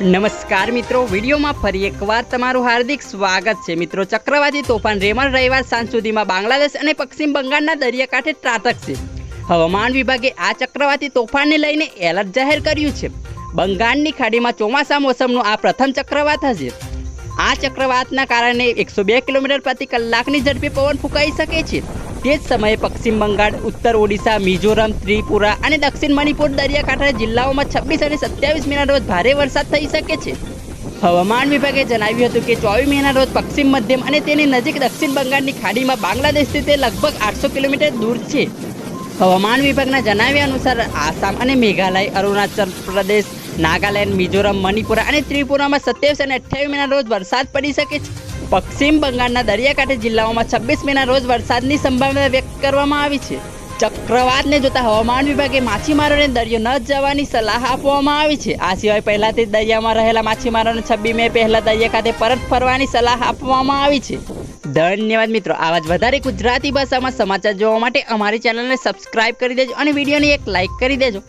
નમસ્કાર મિત્રો, વિડીયોમાં ફરી એકવાર તમારું હાર્દિક સ્વાગત છે. મિત્રો, ચક્રવાતી તોફાન રેમણ રવિવાર સાંજ સુધીમાં બાંગ્લાદેશ અને પશ્ચિમ બંગાળના દરિયાકાંઠે ત્રાટકશે હવામાન વિભાગે આ ચક્રવાતી તોફાનને લઈને એલર્ટ જાહેર કર્યું છે. બંગાળની ખાડીમાં ચોમાસા મોસમનું આ પ્રથમ ચક્રવાત હશે. આ ચક્રવાતના કારણે એકસો બે કિલોમીટર પ્રતિ કલાકની ઝડપે પવન ફૂંકાઈ શકે છે. તે જ સમયે પશ્ચિમ બંગાળ, ઉત્તર ઓડિશા, મિઝોરમ, ત્રિપુરા અને દક્ષિણ મણિપુર દરિયાકાંઠા જિલ્લાઓમાં છવ્વીસ અને સત્યાવીસ મેના રોજ ભારે વરસાદ થઈ શકે છે. હવામાન વિભાગે જણાવ્યું હતું કે ચોવીસ મેના રોજ પશ્ચિમ, મધ્યમ અને તેની નજીક દક્ષિણ બંગાળની ખાડીમાં બાંગ્લાદેશથી તે લગભગ આઠસો કિલોમીટર દૂર છે. હવામાન વિભાગના જણાવ્યા અનુસાર આસામ અને મેઘાલય, અરુણાચલ પ્રદેશ, નાગાલેન્ડ, મિઝોરમ, મણિપુર અને ત્રિપુરામાં સત્યાવીસ અને અઠ્યાવીસ મેના રોજ વરસાદ પડી શકે છે. પશ્ચિમ બંગાળના દરિયાકાંઠે જિલ્લાઓમાં છવ્વીસ મેના રોજ વરસાદની સંભાવના વ્યક્ત કરવામાં આવી છે. ચક્રવાતને જોતા હવામાન વિભાગે માછીમારોને દરિયો ન જવાની સલાહ આપવામાં આવી છે. આ સિવાય પહેલાથી દરિયામાં રહેલા માછીમારોને છબ્બી મે પહેલા દરિયા ખાતે પરત ફરવાની સલાહ આપવામાં આવી છે. ધન્યવાદ મિત્રો. આવા જ વધારે ગુજરાતી ભાષામાં સમાચાર જોવા માટે અમારી ચેનલને સબસ્ક્રાઇબ કરી દેજો અને વિડીયોને એક લાઇક કરી દેજો.